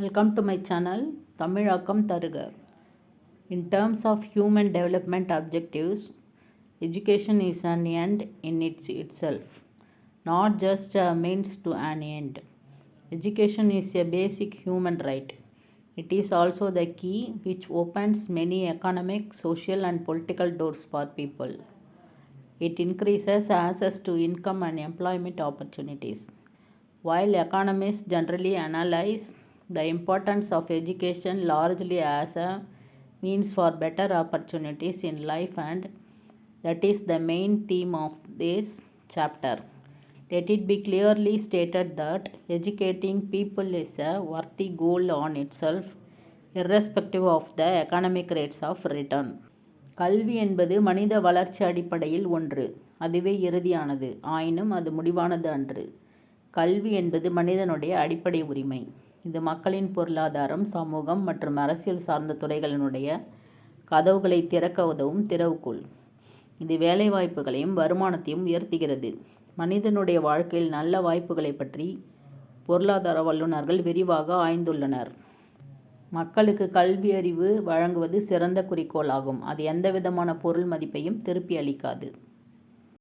Welcome to my channel Tamilakam Taruga. In terms of human development objectives, education is an end in its itself, not just a means to an end. Education is a basic human right. It is also the key which opens many economic, social, and political doors for people. It increases access to income and employment opportunities. While economists generally analyze the importance of education largely as a means for better opportunities in life, and that is the main theme of this chapter. Let it be clearly stated that educating people is a worthy goal on itself, irrespective of the economic rates of return. கல்வி என்பது மனித வளர்ச்சி அடிப்படையில் ஒன்று அதுவே இறுதியானது ஆயினும் அது முடிவானது அன்று கல்வி என்பது மனிதனுடைய அடிப்படை உரிமை இது மக்களின் பொருளாதாரம் சமூகம் மற்றும் அரசியல் சார்ந்த துறைகளினுடைய கதவுகளை திறக்க உதவும் திறவுகோல் இது வேலைவாய்ப்புகளையும் வருமானத்தையும் உயர்த்துகிறது. மனிதனுடைய வாழ்க்கையில் நல்ல வாய்ப்புகளை பற்றி பொருளாதார வல்லுநர்கள் விரிவாக ஆய்ந்துள்ளனர். மக்களுக்கு கல்வி அறிவு வழங்குவது சிறந்த குறிக்கோளாகும். அது எந்தவிதமான பொருள் மதிப்பையும் திருப்பி அளிக்காது.